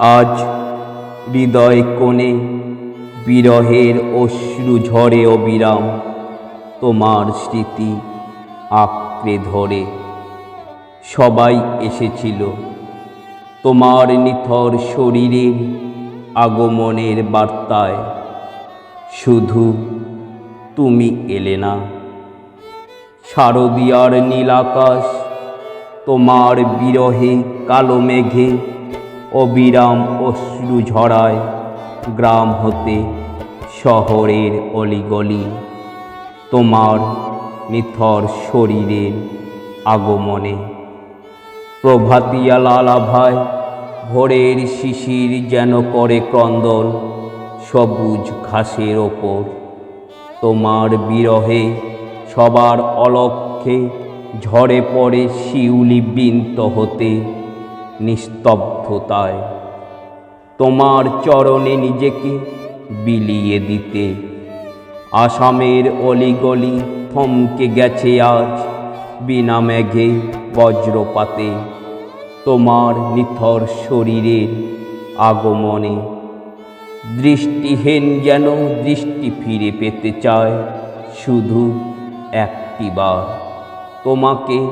আজ হৃদয় কোণে বিরহের অশ্রু ঝরে অবিরাম, তোমার স্মৃতি আঁকড়ে ধরে। সবাই এসেছিল। তোমার নিথর শরীরের আগমনের বার্তায়। শুধু তুমি এলে না। শারদিয়ার নীল আকাশ তোমার বিরহে কালো মেঘে অবিরাম অশ্রু ঝরায় গ্রাম হতে শহরের অলিগলি। তোমার নিথর শরীরের আগমনে প্রভাতিয়া লালাভায় ভোরের শিশির যেন করে ক্রন্দন সবুজ ঘাসের ওপর। তোমার বিরহে সবার অলক্ষে ঝরে পড়ে শিউলি বৃন্ত হতে নিস্তব্ধতায়। তোমার চরণে নিজেকে বিলিয়ে দিতে। আসামের অলিগলি থমকে গেছে আজ বিনা মেঘে বজ্রপাতে। তোমার নিথর শরীরের আগমনে। দৃষ্টিহীন যেন দৃষ্টি ফিরে পেতে চায় শুধু একটিবার। তোমাকে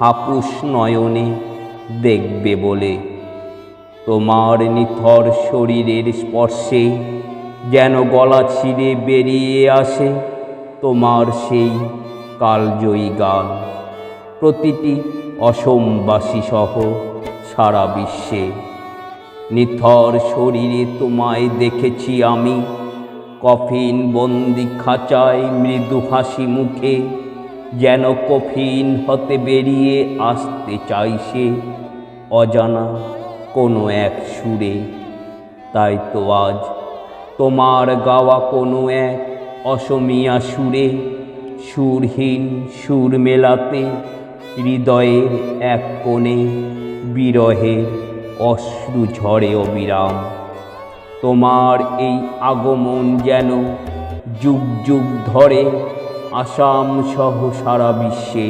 হাপুস নয়নে দেখবে বলে। তোমার নিথর শরীরের স্পর্শে যেন গলা ছিঁড়ে বেরিয়ে আসে তোমার সেই কালজয়ী গান। প্রতিটি অসমবাসী সহ সারা বিশ্বে। নিথর শরীরে তোমায় দেখেছি আমি। কফিন বন্দি খাঁচায় মৃদু হাসি মুখে যেন কফিন হতে বেরিয়ে আসতে চাইছে অজানা কোনো এক সুরে। তাই তো আজ তোমার গাওয়া কোনো এক অসমিয়া সুরে, সুরহীন সুর মেলাতে হৃদয়ের এক কোণে বিরহে অশ্রু ঝরে অবিরাম। তোমার এই আগমন যেন যুগ যুগ ধরে আসাম সহ সারা বিশ্বে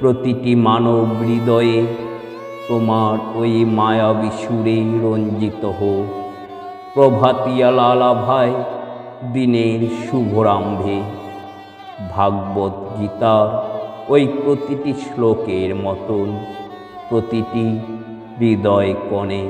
প্রতিটি মানব হৃদয়ে তোমার ওই মায়াবী সুরে রঞ্জিত হোক। প্রভাতিয়া লালা ভাই, দিনের শুভরাম্ভে ভাগবত গীতার ওই প্রতিটি শ্লোকের মতন প্রতিটি হৃদয় কোণে